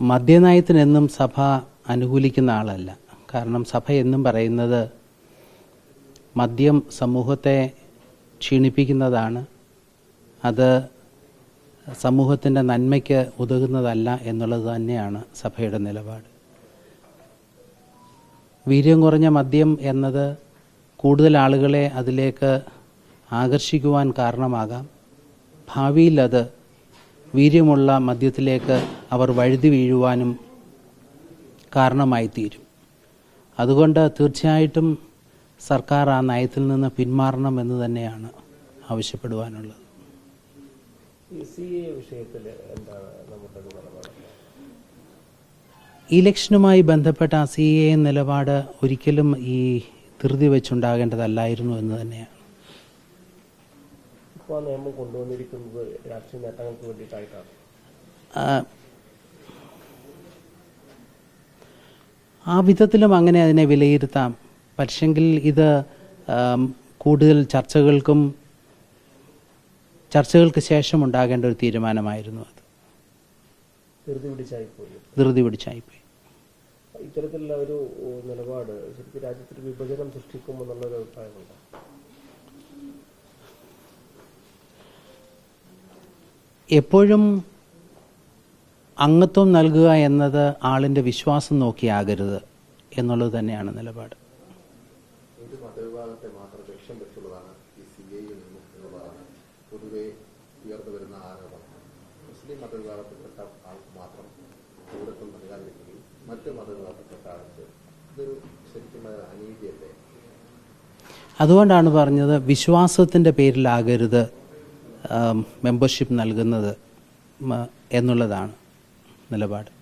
മദ്യനയത്തിനെന്നും സഭ അനുകൂലിക്കുന്ന ആളല്ല. കാരണം സഭ എന്നും പറയുന്നത് മദ്യം സമൂഹത്തെ ക്ഷീണിപ്പിക്കുന്നതാണ്. അത് സമൂഹത്തിന്റെ നന്മയ്ക്ക് ഉതകുന്നതല്ല എന്നുള്ളത് തന്നെയാണ് സഭയുടെ നിലപാട്. വീര്യം കുറഞ്ഞ മദ്യം എന്നത് കൂടുതൽ ആളുകളെ അതിലേക്ക് ആകർഷിക്കുവാൻ കാരണമാകാം. ഭാവിയിൽ അത് വീര്യമുള്ള മദ്യത്തിലേക്ക് അവർ വഴുതി വീഴുവാനും കാരണമായി തീരും അതുകൊണ്ട് തീർച്ചയായിട്ടും സർക്കാർ ആ നയത്തിൽ നിന്ന് പിന്മാറണം എന്ന് തന്നെയാണ് ആവശ്യപ്പെടുവാനുള്ളത്. ഇലക്ഷനുമായി ബന്ധപ്പെട്ട സി എ നിലപാട് ഒരിക്കലും ഈ ധൃതി വെച്ചുണ്ടാകേണ്ടതല്ലായിരുന്നു എന്ന് തന്നെയാണ്. ആ നിയമം കൊണ്ടുവന്നിരിക്കുന്നത് രാഷ്ട്രീയ നേട്ടങ്ങൾക്ക് വേണ്ടിയിട്ടായിട്ടാണ്. ആ, വിധത്തിലും അങ്ങനെ അതിനെ വിലയിരുത്താം. പക്ഷെങ്കിൽ ഇത് കൂടുതൽ ചർച്ചകൾക്കും ചർച്ചകൾക്ക് ശേഷം ഉണ്ടാകേണ്ട ഒരു തീരുമാനമായിരുന്നു അത്. ധൃതി പിടിച്ചായിപ്പോയി. ധൃതി പിടിച്ചായിപ്പോയി. ഇത്തരത്തിലുള്ള ഒരു നിലപാട് ശരിക്കും രാജ്യത്തിൽ വിഭജനം സൃഷ്ടിക്കുമെന്നുള്ളൊരു അഭിപ്രായമുണ്ട്? എപ്പോഴും അംഗത്വം നൽകുക എന്നത് ആളിന്റെ വിശ്വാസം നോക്കിയാകരുത് എന്നുള്ളത് തന്നെയാണ് നിലപാട്. അതുകൊണ്ടാണ് പറഞ്ഞത് വിശ്വാസത്തിന്റെ പേരിലാകരുത് മെമ്പർഷിപ്പ് നൽകുന്നത് എന്നുള്ളതാണ് നിലപാട്.